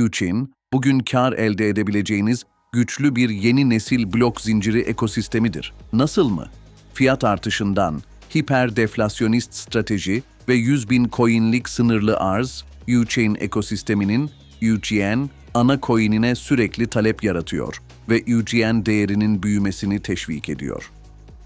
Uchain, bugün kar elde edebileceğiniz güçlü bir yeni nesil blok zinciri ekosistemidir. Nasıl mı? Fiyat artışından, hiperdeflasyonist strateji ve 100 bin coinlik sınırlı arz, Uchain ekosisteminin UGN ana coin'ine sürekli talep yaratıyor ve UGN değerinin büyümesini teşvik ediyor.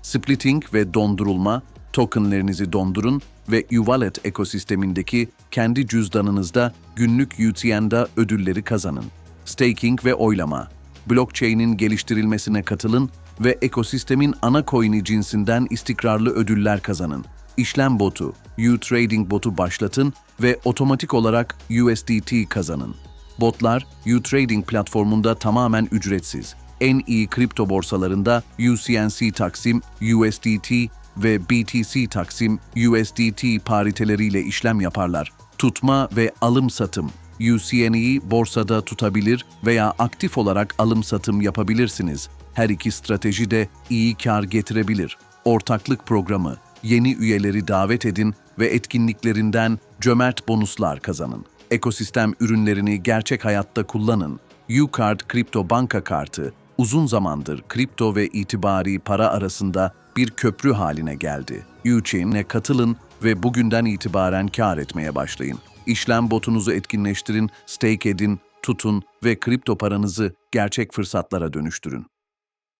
Splitting ve dondurulma, tokenlerinizi dondurun ve Uwallet ekosistemindeki kendi cüzdanınızda günlük UTN'da ödülleri kazanın. Staking ve oylama, blockchain'in geliştirilmesine katılın ve ekosistemin ana coin'i cinsinden istikrarlı ödüller kazanın. İşlem botu, U-Trading botu başlatın ve otomatik olarak USDT kazanın. Botlar, U-Trading platformunda tamamen ücretsiz. En iyi kripto borsalarında UCNC Taksim, USDT ve BTC Taksim, USDT pariteleriyle işlem yaparlar. Tutma ve alım satım. UCN'yi borsada tutabilir veya aktif olarak alım satım yapabilirsiniz. Her iki strateji de iyi kar getirebilir. Ortaklık programı. Yeni üyeleri davet edin ve etkinliklerinden cömert bonuslar kazanın. Ekosistem ürünlerini gerçek hayatta kullanın. Ucard kripto banka kartı uzun zamandır kripto ve itibari para arasında bir köprü haline geldi. Uchain'e katılın ve bugünden itibaren kar etmeye başlayın. İşlem botunuzu etkinleştirin, stake edin, tutun ve kripto paranızı gerçek fırsatlara dönüştürün.